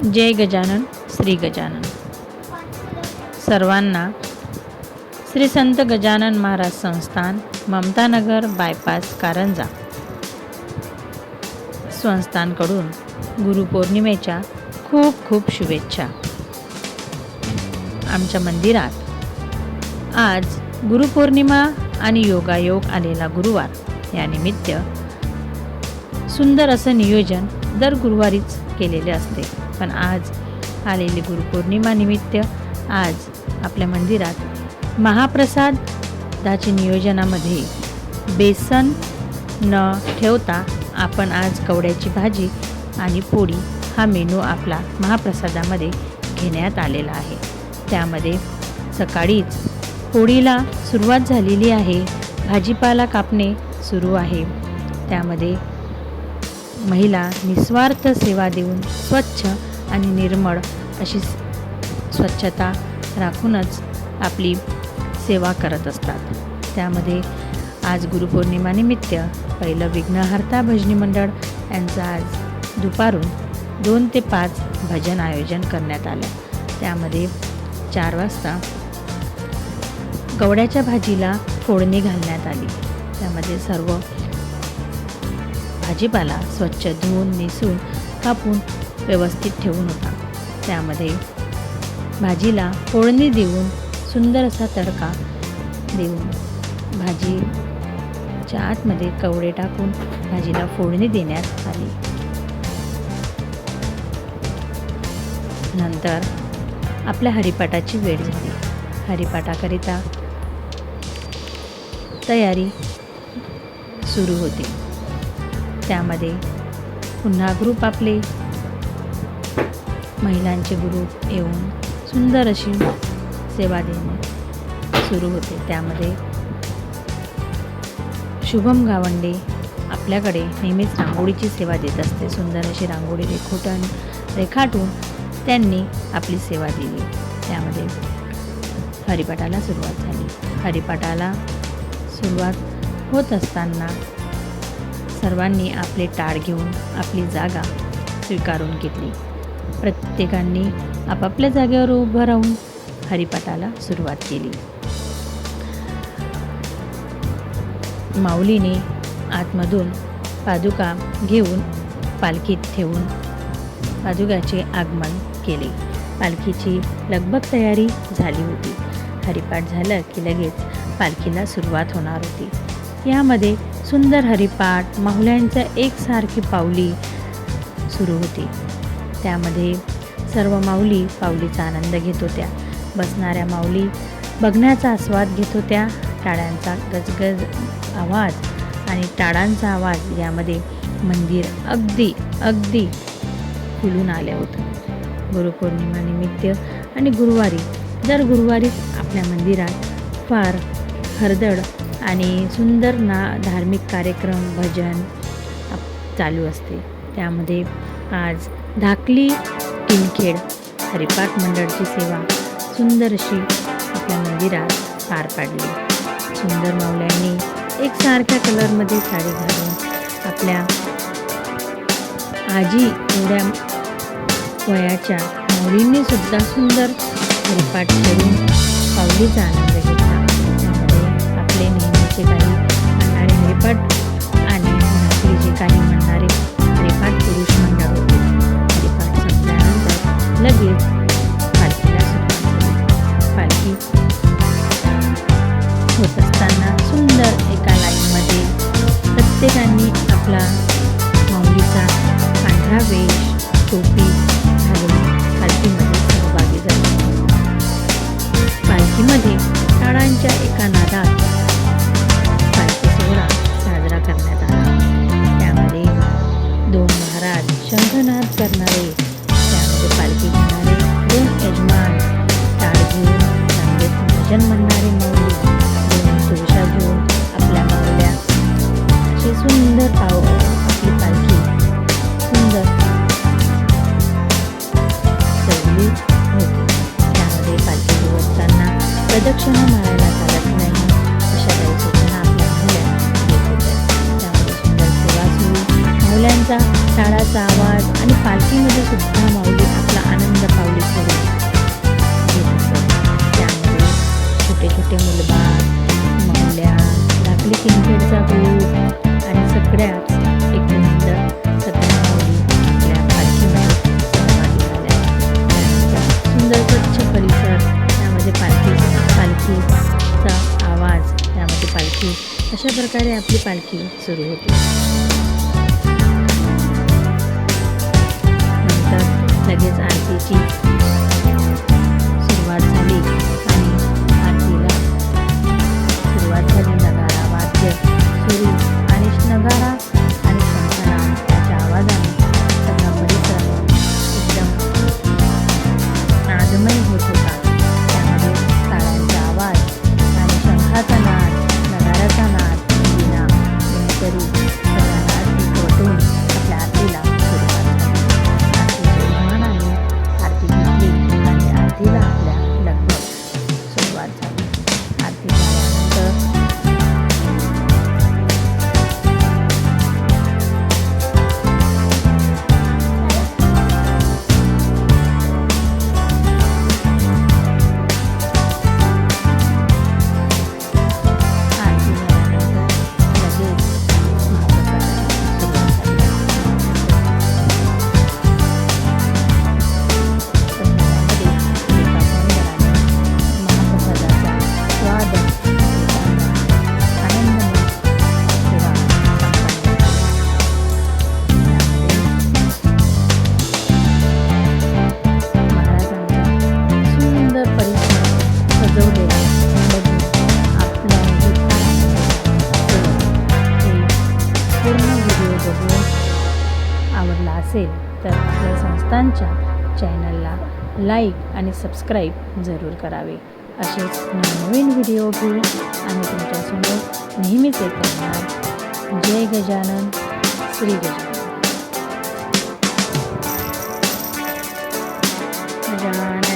जय गजानन श्री गजानन. सर्वांना श्री संत गजानन महाराज संस्थान ममतानगर बायपास कारंजा. संस्थानकडून गुरुपौर्णिमेच्या खूप खूप शुभेच्छा. आमच्या मंदिरात आज गुरुपौर्णिमा आणि योगायोग आलेला गुरुवार. यानिमित्त सुंदर असं नियोजन दर गुरुवारीच केलेले असते. पण आज आलेली गुरुपौर्णिमानिमित्त आज आपल्या मंदिरात महाप्रसादाच्या नियोजनामध्ये बेसन न ठेवता आपण आज कवड्याची भाजी आणि पोळी हा मेनू आपला महाप्रसादामध्ये घेण्यात आलेला आहे. त्यामध्ये सकाळीच पोळीला सुरुवात झालेली आहे. भाजीपाला कापणे सुरू आहे. त्यामध्ये महिला निस्वार्थ सेवा देऊन स्वच्छ आणि निर्मळ अशी स्वच्छता राखूनच आपली सेवा करत असतात. त्यामध्ये आज गुरुपौर्णिमानिमित्त पहिलं विघ्नहर्ता भजनी मंडळ यांचं आज दुपारून दोन ते पाच भजन आयोजन करण्यात आलं. त्यामध्ये चार वाजता गवड्याच्या भाजीला फोडणी घालण्यात आली. त्यामध्ये सर्व भाजीपाला स्वच्छ धुवून निसून कापून व्यवस्थित ठेवून होता. त्यामध्ये भाजीला फोडणी देऊन सुंदर असा तडका देऊन भाजीच्या आतमध्ये कवडे टाकून भाजीला फोडणी देण्यात आली. नंतर आपल्या हरिपाठाची वेळ झाली. हरिपाठाकरिता तयारी सुरू होती. त्यामध्ये पुन्हा ग्रुप आपले. महिलांचे ग्रुप येऊन सुंदर अशी सेवा देणे सुरू होते. त्यामध्ये शुभम गावंडे आपल्याकडे नेहमीच रांगोळीची सेवा देत असते. सुंदर अशी रांगोळी रेखोटन रेखाटून त्यांनी आपली सेवा दिली. त्यामध्ये हरिपाठाला सुरुवात झाली. हरिपाठाला सुरुवात होत असताना सर्वांनी आपले टाळ घेऊन आपली जागा स्वीकारून घेतली. प्रत्येकांनी आपापल्या जागेवर उभं राहून हरिपाठाला सुरुवात केली. माऊलीने आतमधून पादुका घेऊन पालखीत ठेवून पादुकाचे आगमन केले. पालखीची लगबग तयारी झाली होती. हरिपाठ झालं की लगेच पालखीला सुरुवात होणार होती. यामध्ये सुंदर हरिपाठ माहुल्यांच्या एकसारखी पावली सुरू होती. त्यामध्ये सर्व माऊली पावलीचा आनंद घेत होत्या. बसणाऱ्या माऊली बघण्याचा आस्वाद घेत होत्या. टाळ्यांचा गजगज आवाज आणि टाळांचा आवाज यामध्ये मंदिर अगदी अगदी फुलून आलं होतं. गुरुपौर्णिमानिमित्त आणि गुरुवारी दर गुरुवारीच आपल्या मंदिरात फार हरदड आणि सुंदर ना धार्मिक कार्यक्रम भजन चालू असते. त्यामध्ये आज धाकली किनखेड हरिपाठ मंडळची सेवा सुंदर अशी आपल्या मंदिरात पार पाडली. सुंदर मावल्यांनी एकसारख्या कलरमध्ये साडी घालून आपल्या आजी एवढ्या वयाच्या मुलींनी सुद्धा सुंदर हरिपाठ करून पावलीचा आनंद घेतला. आपले नेहमीचे काही प्रदक्षिणा मारायला चालत नाही. अशा काही सूचना आपल्या मुलांना सुंदर सेवा सुरू. मुलांचा शाळाचा आवाज आणि पालखीमध्ये सुद्धा माऊली आपला आनंद पावली करू छोटे छोटे मुलबा मावल्या लागली किंकेडचा आणि सगळ्या अशा प्रकारे आपली पालखी सुरू होते. लगेच आरतीची उपक्रम आवडला असेल तर आपल्या संस्थांच्या चॅनलला लाईक आणि सबस्क्राईब जरूर करावे. असेच नवनवीन व्हिडिओ घेऊन आम्ही तुमच्यासमोर नेहमीच एक करणार जय गजानन श्री गजानन. गजानन.